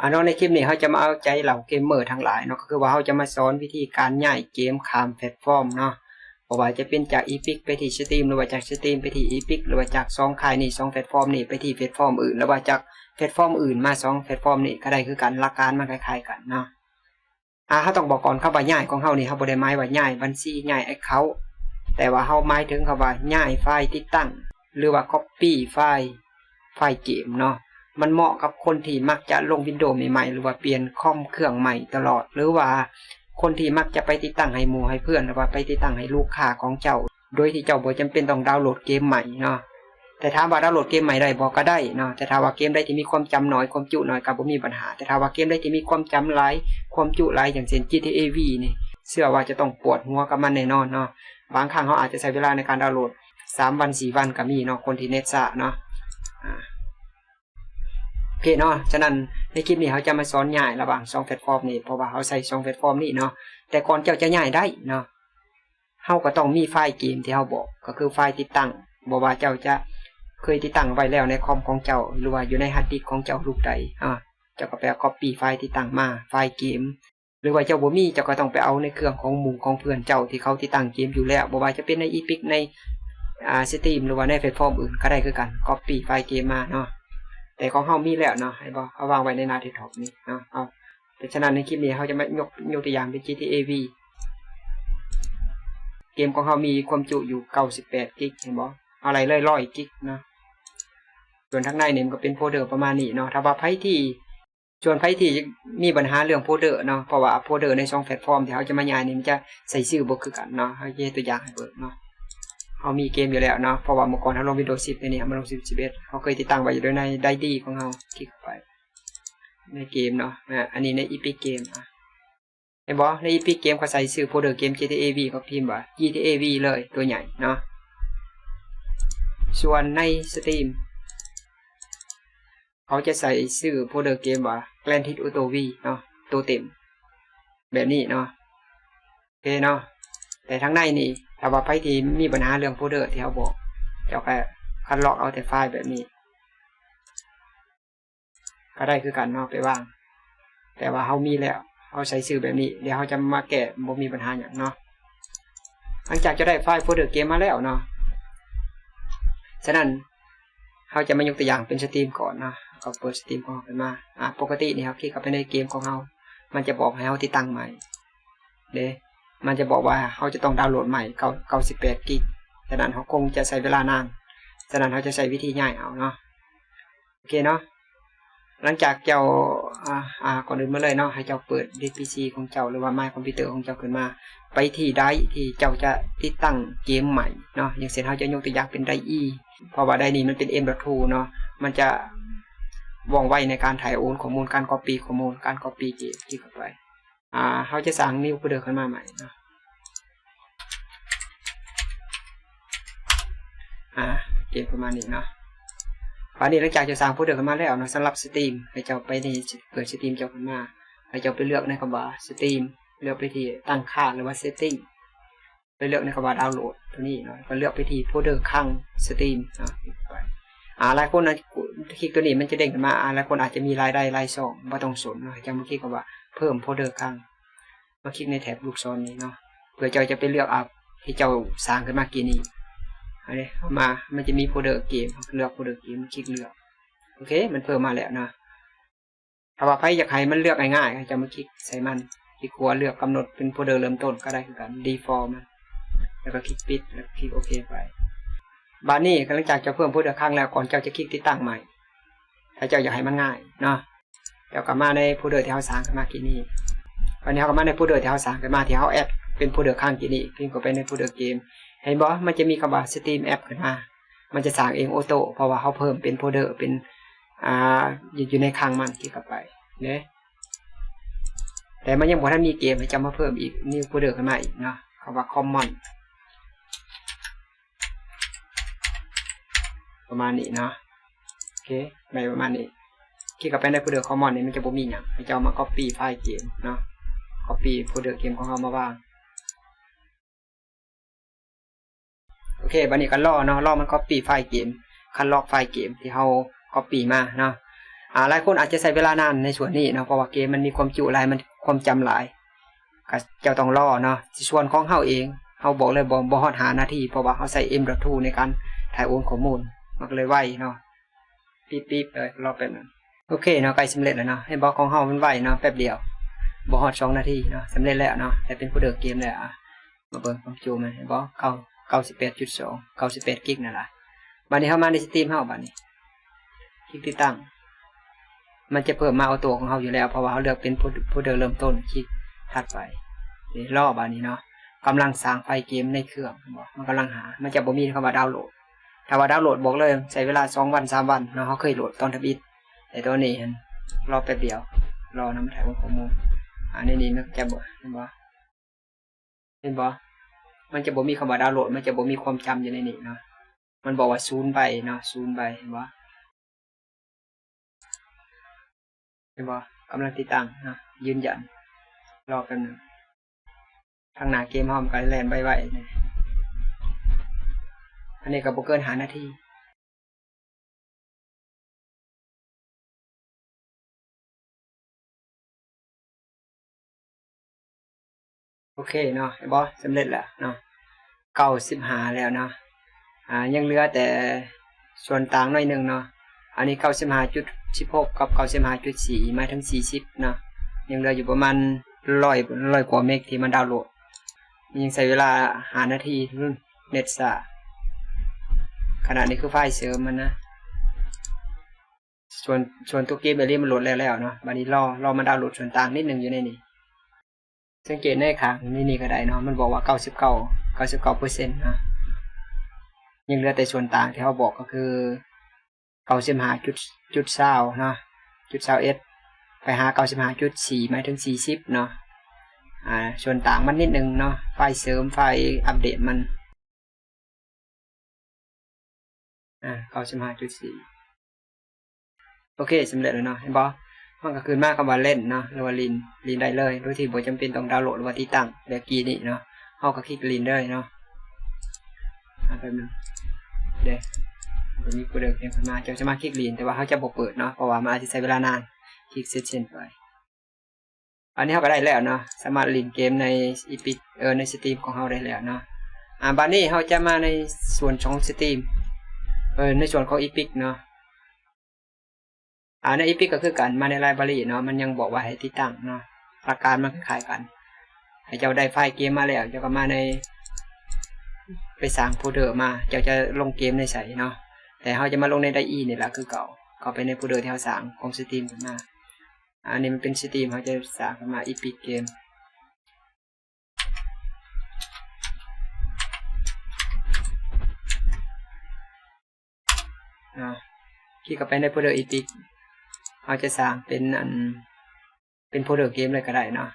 อ่าเนาะในคลิปนี้เขาจะมาเอาใจเหล่าเกมเมอร์ทั้งหลายเนาะก็คือว่าเขาจะมาสอนวิธีการย้ายเกมข้ามแพลตฟอร์มเนาะเพราะว่าจะเป็นจาก Epic ไปที่ Steam หรือว่าจาก Steam ไปที่ Epic หรือว่าจากสองค่ายนี่สองแพลตฟอร์มนี่ไปที่แพลตฟอร์มอื่นหรือว่าจากแพลตฟอร์มอื่นมาสองแพลตฟอร์มนี่ก็ได้คือกันหลักการมันคล้ายๆกันเนาะอ่าเขาต้องบอกก่อนคำว่าย้ายของเขานี่เขาบ่ได้หมายว่าย้ายบัญชีย้าย account แต่ว่าเขาหมายถึงคำว่าย้ายไฟล์ติดตั้ง หรือว่า copy ไฟล์ไฟล์เกมเนาะ มันเหมาะกับคนที่มักจะลงวินโดว์ใหม่ๆหรือว่าเปลี่ยนคอมเครื่องใหม่ตลอด หรือว่าคนที่มักจะไปติดตั้งให้หมู่ให้เพื่อนหรือว่าไปติดตั้งให้ลูกค้าของเจ้า โดยที่เจ้าบ่จำเป็นต้องดาวน์โหลดเกมใหม่เนาะแต่ถามว่าดาวน์โหลดเกมใหม่ได้บ่ก็ได้เนาะแต่ถ้าว่าเกมได้ที่มีความจำน้อยความจุน้อยก็บ่มีปัญหา แต่ถ้าว่าเกมได้ที่มีความจำหลายความจุหลายอย่างเช่น GTA V นี่เชื่อว่าจะต้องปวดหัวกับมันแน่นอนเนาะบางครั้งเขาอาจจะใช้เวลาในการดาวน์โหลดสามวันสี่วันก็มีเนาะคนที่เน็ตช้าเนาะ โอเคเนาะ ฉะนั้นในคลิปนี้เขาจะมาสอนย้ายระหว่างสองแพลตฟอร์มนี่เพราะว่าเขาใส่สองแพลตฟอร์มนี่เนาะ แต่ก่อนเจ้าจะย้ายได้เนาะเขาก็ต้องมีไฟล์เกมที่เขาบอก ก็คือไฟล์ติดตั้งบอกว่าเจ้าจะเคยติดตั้งไว้แล้วในคอมของเจ้าหรือว่าอยู่ในฮาร์ดดิสก์ของเจ้าลูกใดอ่าเจ้าก็ไปเอา copy ไฟล์ติดตั้งมาไฟล์เกม หรือว่าเจ้าบ่มีเจ้าก็ต้องไปเอาในเครื่องของหมู่ของเพื่อนเจ้าที่เขาติดตั้งเกมอยู่แล้วบอกว่าจะเป็นใน Epic ในอ่า Steam หรือว่าในแพลตฟอร์มอื่นก็ได้คือกัน copy ไฟล์เกมมาเนาะ แต่ของเฮามีแล้วเนาะให้บ่เอาวางไว้ในนาเดสก์ท็อปนี่เนาะเอาแต่ฉะนั้นในคลิปนี้เขาจะมายกยกตัวอย่างเป็น GTA V เกมของเฮามีความจุอยู่ 98 กิกเห็นบ่อะไรเลย100กิกเนาะส่วนทางในเนี่ยมันก็เป็นโฟลเดอร์ประมาณนี้เนาะถ้าว่าไผที่ส่วนไผที่มีปัญหาเรื่องโฟลเดอร์เนาะเพราะว่าโฟลเดอร์ในสองแพลตฟอร์มที่เขาจะมาย้ายนี่มันจะใส่ชื่อบ่คือกันเนาะให้ยกตัวอย่างให้เบิ่งเนาะ เขามีเกมอยู่แล้วเนาะเพราะว่าเมื่อก่อนเขาลง Windows 10ในนี้มันลง 10 11เขาเคยติดตั้งไว้อยู่ด้วยในไดดี้ของเขาคลิกไปในเกมเนาะอะอันนี้ใน Epic Game อะเห็นบ่ใน Epic Game เขาใส่ชื่อโฟลเดอร์เกม GTA V เขาพิมพ์ว่า GTA V เลยตัวใหญ่เนาะส่วนใน Steam เขาจะใส่ชื่อโฟลเดอร์เกมว่า Grand Theft Auto V เนาะตัวเต็ม แบบนี้เนาะโอเคเนาะแต่ทั้งในนี่ ถ้าว่าไผที่มีปัญหาเรื่องโฟลเดอร์ที่เขาบอก เจ้าก็คัดลอกเอาแต่ไฟล์แบบนี้ ก็ได้คือการนาะไปวาง แต่ว่าเขามีแล้วเขาใช้ชื่อแบบนี้ เดี๋ยวเขาจะมาแก้บ่มีปัญหาอย่างเนาะ หลังจากจะได้ไฟล์โฟลเดอร์เกมมาแล้วเนาะ ฉะนั้นเขาจะมายกตัวอย่างเป็นสตรีมก่อนเนาะก็เปิดสตรีมของเขาขึ้นมา อะปกตินี่ครับคลิกเข้าไปในเกมของเขามันจะบอกให้เขาติดตั้งใหม่ เด้ มันจะบอกว่าเขาจะต้องดาวน์โหลดใหม่เก้าเก้าสิบแปดกิกฉะนั้นเขาคงจะใช้เวลานานฉะนั้นเขาจะใช้วิธีง่ายเอาเนาะโอเคเนาะหลังจากเจ้าอ่าอ่าก่อนอื่นมาเลยเนาะให้เจ้าเปิด DPC ของเจ้าหรือว่า My Computer ของเจ้าขึ้นมา ไปที่ไดที่เจ้าจะติดตั้งเกมใหม่เนาะอย่างเช่นเขาจะยกตัวอย่างเป็นไดร์ E เพราะว่าไดนี้มันเป็น M.2 เนาะมันจะว่องไวในการถ่ายโอนข้อมูลการ copy ข้อมูลการ copy เกมที่เข้าไป อ่าเขาจะสร้างนิวโฟลเดอร์ขึ้นมาใหม่นะอ่าเกมประมาณนี้เนาะคราวนี้หลังจากจะสร้างโฟลเดอร์ขึ้นมาแล้วเนาะสำหรับสตรีมให้เจ้าไปในเปิดสตรีมเจ้าขึ้นมาให้เจ้าไปเลือกในคำว่าสตรีมเลือกไปที่ตั้งค่าหรือว่า setting ไปเลือกในคำว่าดาวน์โหลดตัวนี้เนาะก็เลือกไปที่โฟลเดอร์ข้างสตรีมเนาะคลิกไปอ่าหลายคนนะ คลิกตัวนี้มันจะเด้งขึ้นมาอ่าหลายคนอาจจะมีรายได้รายสองม่ต้องสนเนาะจะมาคลิกคำว่าเพิ่มโฟเดอร์ข้างมาคลิกในแถบลูกศรนี้เนาะเพื่อเจ้าจะไปเลือกอัพที่เจ้าสร้างขึ้นมากี่นี้อันนี้เข้ามา มันจะมีโฟเดอร์เกมเลือกโฟเดอร์เกมคลิกเลือกโอเค มันเพิ่มมาแล้วนะถ้าว่าใครอยากให้มันเลือกง่ายๆจะมาคลิกใส่มันคลิกหัวเลือกกำหนดเป็นโฟเดอร์เริ่มต้นก็ได้คือกัน default มันแล้วก็คลิกปิดแล้วคลิกโอเคไปบานนี้หลังจากจะเพิ่มโฟเดอร์ข้างแล้วก่อนเจ้าจะคลิกติดตั้งใหม่ ถ้าเจ้าอยากให้มันง่ายเนาะเจ้าก็มาในโฟลเดอร์ที่เราสางขึ้นมากี่นี้วันนี้เขาก็มาในโฟลเดอร์ที่เขาสางขึ้นมาที่เขาแอดเป็นโฟลเดือร์ข้างกี่นี้พิมพ์เข้าไปในโฟลเดือร์เกม เห็นบ่มันจะมีคำว่า Steam App ขึ้นมา มันจะสางเองออโต้เพราะว่าเขาเพิ่มเป็นโฟลเดือร์เป็นอ่าอยู่ในข้างมันที่เข้าไปเนี่ยแต่มันยังบ่ทันมีเกมให้จะมาเพิ่มอีกนิวโฟลเดือร์ขึ้นมาอีกเนาะคำว่า Common ประมาณนี้เนาะ โอเคไปประมาณนี้คลิกเข้าไปในโฟลเดอร์ Common นี่มันจะบ่มีหยังให้เจ้ามา Copy ไฟล์เกมเนาะ Copy โฟลเดอร์เกมของเรามาวางโอเคบันนี้ก็รอเนาะรอมัน copy ไฟล์เกมคันลอกไฟล์เกมที่เรา copy มาเนาะอ่าหลายคนอาจจะใช้เวลานานในส่วนนี้เนาะเพราะว่าเกมมันมีความจุหลายมันความจำหลายก็เจ้าต้องรอเนาะส่วนของเฮาเองเฮาบอกเลยบ่บ่ฮอดหานาทีเพราะว่าเฮาใช้ M.2 ในการถ่ายโอนข้อมูลมันก็เลยไวเนาะ ปี๊บๆเลยรอแป๊บนึงโอเคเนาะใกล้สำเร็จแล้วเนาะให้บอกของเฮามันไหวเนาะแป๊บเดียวบ่ฮอด2นาทีเนาะสำเร็จแล้วเนาะแต่เป็นผู้เดินเกมแล้วอะมาเบิ่งความจุมันให้บ่เก้า98.2 98กิกนั่นแหละบัดนี้เฮามาในสตรีมเฮาบัดนี้คลิกที่ตั้งมันจะเพิ่มมาเอาตัวของเขาอยู่แล้วเพราะว่าเขาเลือกเป็นผู้ผู้เดินเริ่มต้นคลิกถัดไปนี่รอบบานี้เนาะกำลังสร้างไฟเกมในเครื่องบอกมันกำลังหา มันจะบ่มีคำว่าดาวน์โหลด ถ้าว่าดาวน์โหลดบอกเลยใช้เวลาสองวันสามวันเนาะเขาเคยโหลดตอนทบิดแต่ตัวนี้เห็นรอแป๊บเดียว รอน้ำถ่ายข้อมูลอันนี้นี่มันจะบ่เห็นบ่เห็นบ่มันจะบ่มีคำว่าดาวน์โหลด มันจะบ่มีความจำอยู่ในนี้เนาะมันบอกว่าศูนย์ใบเนาะศูนย์ใบเห็นบ่เห็นบ่กำลังติดตั้งนะยืนยันรอกันหนึ่งทางหน้าเกมห้อมกันแลนไวๆนี่ อันนี้ก็บ่เกินหานาทีโอเคเนาะเห็นบ่สำเร็จแล้วเนาะเก้าสิบหาแล้วเนาะอ่ายังเหลือแต่ส่วนต่างหน่อยหนึ่งเนาะอันนี้เก้าสิบห้าจุดสิบหกกับเก้าสิบห้าจุดสี่มาถึงสี่สิบเนาะยังเหลืออยู่ประมาณร้อยร้อยกว่าเมกที่มันดาวน์โหลดยังใช้เวลาหานาทีรุ่นเน็ตซ่า ขนาดนี้คือไฟล์เสริมมันนะส่วนส่วนตัวเกมเบลลี่มันโหลดแล้วแล้วเนาะบัดนี้รอรอมันดาวน์โหลดส่วนต่างนิดหนึ่งอยู่ในนี้สังเกตในข้างนี่นี่ก็ได้เนาะมันบอกว่าเก้าสิบเก้าเก้าสิบเก้าเปอร์เซ็นต์นะยังเหลือแต่ส่วนต่างที่เขาบอกก็คือเก้าสิบห้าจุดจุดเศร้าเนาะจุดเศร้าเอสไปหาเก้าสิบห้าจุดสี่หมายถึงสี่สิบเนาะอ่าส่วนต่างมันนิดนึงเนาะไฟล์เสริมไฟล์อัปเดตมัน อ่าเก้าสิบห้าจุดสี่โอเคสำเร็จแล้วเนาะเห็นปะมันก็คือมากคำว่าเล่นเนาะหรือว่าลินลินได้เลยโดยที่บ่จำเป็นต้องดาวน์โหลดหรือว่าที่ตั้งแบบกี้นี่เนาะเขาก็คลิกลินได้เนาะอ่าแป๊บนึงเดี๋ยวตัวนี้กูเดินเกมขึ้นมาจะจะมาคลิกลีนแต่ว่าเขาจะบอกเปิดเนาะเพราะว่ามันอาจจะใช้เวลานานคลิกเซตเช่นไปอันนี้เขาก็ได้แล้วเนาะสามารถลีนเกมในอีพิเออในสตรีมของเขาได้แล้วเนาะอ่าบันนี้เขาจะมาในส่วนของสตรีม เออในส่วนของอีพิกเนาะอ่าในอีพิกก็คือกันมาในไลบรารีเนาะมันยังบอกว่าให้ติดตั้งเนาะหลักการมันคล้ายกันให้เจ้าได้ไฟล์เกมมาแล้วเจ้าก็มาใน ไปสร้างโฟลเดอร์มาเจ้าจะลงเกมในใส่เนาะแต่เขาจะมาลงในไดอีนี่แหละคือเก่าเขาไปในโฟลเดอร์ที่เขาสร้างของสตรีมขึ้นมา อันนี้มันเป็นสตรีมเขาจะสร้างขึ้นมาอีพิกเกม นะคลิกเข้าไปในโฟลเดอร์อีพิกเขาจะสร้างเป็นอันเป็นโฟลเดอร์เกมเลยก็ได้เนาะ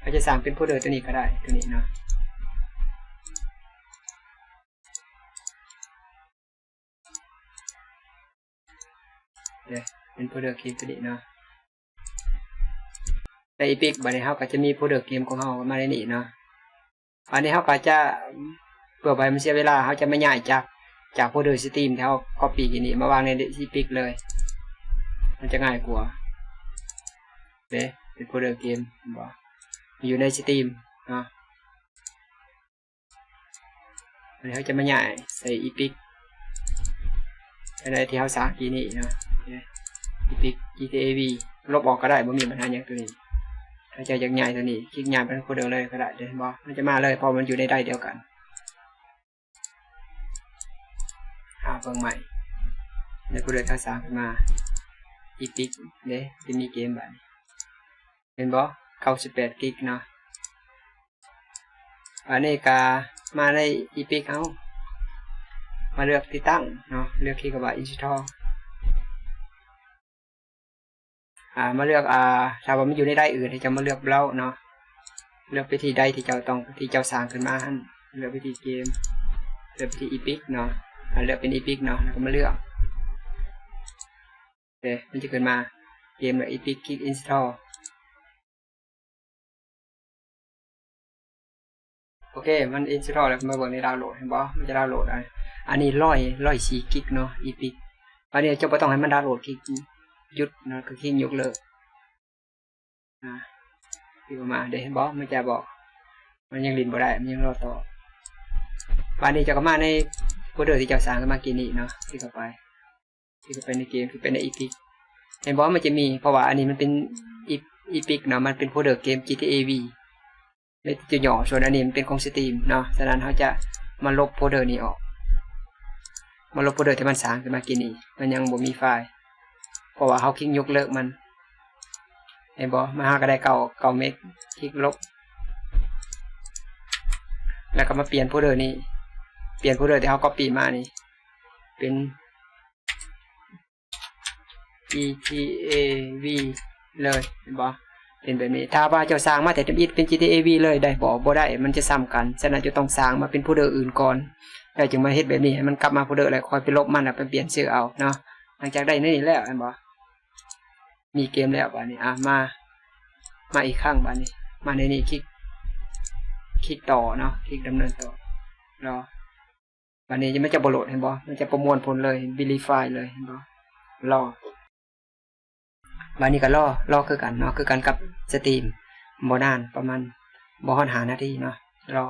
เขาจะสร้างเป็นโฟลเดอร์ตัวนี้ก็ได้ตัวนี้เนาะเดี๋ยวเป็นโปรเดอร์เกมตัวนี้เนาะในอีพิกบัดนี้เขาก็จะมีโปรเดอร์เกมของเขามาในนี้เนาะอันนี้เขาก็จะเพื่อไปมันเสียเวลาเขาจะไม่ย้ายจาก จากโปรเดอร์สตรีมที่เขาคอปีกินนี้มาวางในอีพิกเลย มันจะง่ายกว่าเด้เป็นโปรเดอร์เกมบอกอยู่ในสตรีมนะอันนี้จะม่ย้ายใส่อีพิกในที่เขาสากีนี้เนะอีพิก GTA V ลบออกก็ได้บ่มีปัญหาอย่างตัวนี้ถ้าจะยังใหญ่ตัวนี้คลิกใหญ่เป็นคนเดียวเลยก็ได้เดี๋ยวบอกมันจะมาเลยเพอมันอยู่ในได้เดียวกัน เพิ่งใหม่ในกูเดินข้าสาขึ้นมาอีพิกเด้จะมีเกมแบบเป็นบอเก้าสิบแปดกิกเนาะอันนี้กามาในอีพิกเอามาเลือกที่ตั้งเนาะเลือกคลิกกับว่าอินสตอลอ่ามาเลือกอ่าถ้าว่ามันอยู่ในได้อื่นที่จะมาเลือกเล่าเนาะเลือกไปที่ใดที่เจ้าต้องที่เจ้าสร้างขึ้นมาหั่นเลือกไปที่เกมเลือกไปที่อีพิกเนาะ เลือกเป็นอีพิกเนาะแล้วก็มาเลือกโอเคมันจะขึ้นมาเกมแบบอีพิกคลิกอินสตอลโอเค มันอินสตอลแล้วมาเบิร์ในดาวน์โหลดเห็นบ่มันจะดาวน์โหลดอะไรอันนี้ร้อยร้อยสี่กิกเนาะอีพิกอันนี้จ้าบ่ต้องให้มันดาวน์โหลดคลิกยุดนะก็คลิกยกเลิกอ่าที่มาเดี๋ยวเห็นบอมันจะบอก มันยังลินบ่ได้ มันยังรอต่อวันนี้จะก็มาใน โฟเดอร์ที่เจ้าสร้างขึ้นมากินนี่เนาะที่เข้าไป ที่เข้าไปในเกมที่เป็นในอีพิกเห็นบอกมันจะมีเพราะว่าอันนี้มันเป็นอีพิกเนาะมันเป็นโฟเดอร์เกม GTA V เลยจะหย่อส่วนอันนี้มันเป็นของสตรีมเนาะฉะนั้นเขาจะมาลบโฟเดอร์นี้ออกมาลบโฟเดอร์ที่มันสร้างขึ้นมากินนี่มันยังบ่มีไฟล์เพราะว่าเขาคลิกยกเลิกมันเห็นบอมาหาก็ได้เก่าเก่าเมกคลิกลบ แล้วก็มาเปลี่ยนโฟเดอร์นี้ เปลี่ยนโฟลเดอร์ที่เขาก็ปีมานี่ เป็น GTA V เลยเห็นบอเป็นแบบนี้ ถ้าว่าเจ้าสร้างมาแต่จำอิดเป็น GTA V เลยได้บอกบ่ได้ มันจะซ้ำกัน ฉะนั้นจะต้องสร้างมาเป็นโฟลเดอร์อื่นก่อนแล้วจึงมาเฮ็ดแบบนี้ให้มันกลับมาโฟลเดอร์แล้วคอยไปลบมันแล้วไปเปลี่ยนชื่อเอาเนาะ หลังจากได้นี่แล้วเห็นบอมีเกมแล้วบ้านี้อะมา มาอีกครั้งบ้านี้ มาในนี้คลิก คลิกต่อเนาะ คลิกดำเนินต่อรอ วันนี้จะไม่จะบโหลดเห็นบอมันจะประมวลผลเลยบิลิฟายเลยเห็นบ่รอบันนี้ก็รอรอคือกันเนาะคือกันกับสตรีมบ่นานประมาณบ่หอนหานาทีเนาะรอ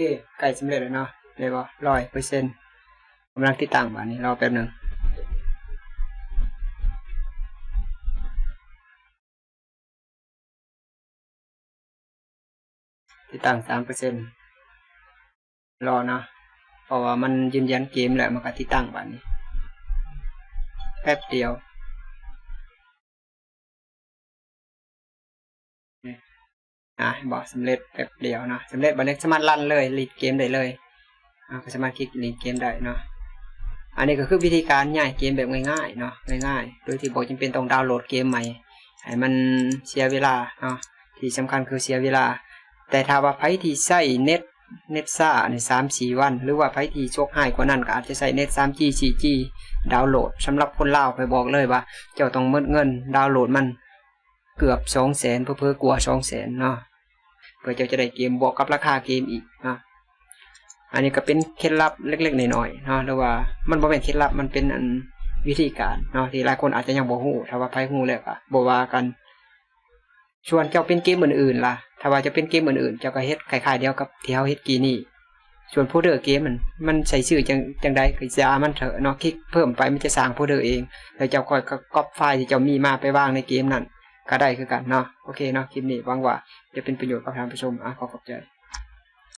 เคใกล้สำเร็จแล้วเนาะเลยบ่ร้อยเปอร์เซ็นต์กำลังติดตั้งบ้านนี้รอแป๊บหนึ่งติดตั้งสามเปอร์เซ็นต์รอเนาะเพราะว่ามันยืนยันเกมแล้วมันก็ติดตั้งบ้านนี้แป๊บเดียว อะบอกสำเร็จแป๊บเดียวเนาะสำเร็จบันทึกสามารถรันเลยลีดเกมได้เลยอ่าก็สามารถคลิกลีดเกมได้เนาะอันนี้ก็คือวิธีการง่ายเกมแบบง่ายๆเนาะง่ายๆ โดยที่บอกจำเป็นต้องดาวน์โหลดเกมใหม่ให้มันเสียเวลาเนาะที่สำคัญคือเสียเวลา แต่ถ้าว่าไผที่ใช้เน็ตเน็ตซ่าในสามสี่วัน หรือว่าไผที่โชคหายกว่านั้นก็อาจจะใช้เน็ต 3G 4G ดาวน์โหลดสำหรับคนเล่าไปบอกเลยว่า เจ้าต้องหมดเงินดาวน์โหลดมัน เกือบสองแสนเพื่อเพอกลัวสองแสนเนาะเพื่อเจ้าจะได้เกมบวกกับราคาเกมอีกนะอันนี้ก็เป็นเคล็ดลับเล็กๆหน่อยๆเนาะหรือว่ามันบ่เป็นเคล็ดลับมันเป็นอันวิธีการเนาะที่หลายคนอาจจะยังบ่ฮู้ถ้าว่าไผฮู้แล้วก็บ่ว่ากัน ชวนเจ้าเป็นเกมอื่นๆล่ะ ถ้าว่าจะเป็นเกมอื่นๆเจ้าก็เฮ็ดคล้ายๆเดียวกับที่เฮาเฮ็ดกีนี่ส่วนโพเดอร์เกมมันมันใส่ชื่อจังจังใดก็จะมันเถอะเนาะคลิกเพิ่มไปมันจะสร้างโพเดอร์เอง แล้วเจ้าค่อยก็ก๊อปไฟล์ที่เจ้ามีมาไปวางในเกมนั้น ก็ได้คือกันเนาะโอเคเนาะคลิปนี้หวังว่าจะเป็นประโยชน์กับทางผู้ชมอะขอขอบใจ